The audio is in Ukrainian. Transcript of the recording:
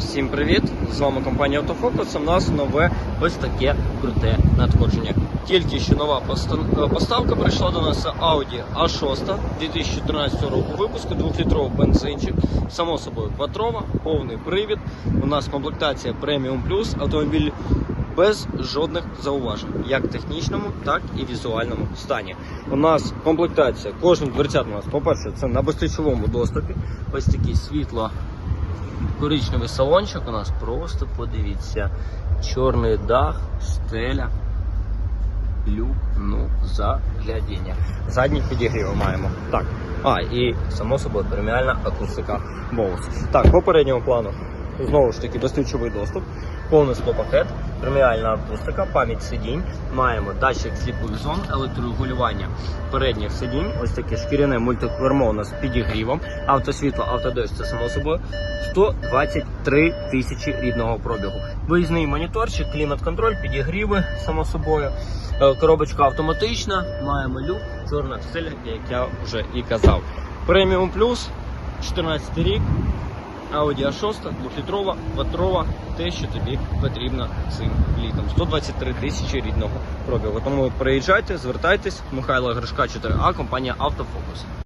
Всім привіт! З вами компанія Автофокус. У нас нове ось таке круте надходження. Тільки що нова е, поставка прийшла до нас Audi A6 2013 року випуску, 2-літровий бензинчик, само собою квадрова, повний привід. У нас комплектація Premium Plus, автомобіль без жодних зауважень, як технічному, так і візуальному стані. У нас комплектація, кожен дверцят у нас, по-перше, це на безключовому доступі. Ось такі світло коричневий салончик у нас просто подивіться. Чорний дах, стеля, люк, ну, заглядіння. Задні підігріви маємо. Так. А, і само собою преміальна акустика Bose. Так, по передньому плану. Знову ж таки, безключовий доступ, повний склопакет, преміальна акустика, пам'ять сидінь. Маємо датчик сліпих зон, електрорегулювання передніх сидінь. Ось таке шкіряне мультикермо у нас підігрівом. Автосвітло, автодощ, це само собою. 123 тисячі рідного пробігу. Виїзний моніторчик, клімат-контроль, підігріви, само собою. Е, Коробочка автоматична, маємо люк, чорна стеля, як я вже і казав. Преміум плюс, 14 рік. Audi A6, 2-літрова, квадрова, те, що тобі потрібно цим літом. 123 тисячі рідного пробігу. Тому приїжджайте, звертайтесь. Михайло Гришка, 4А, компанія Автофокус.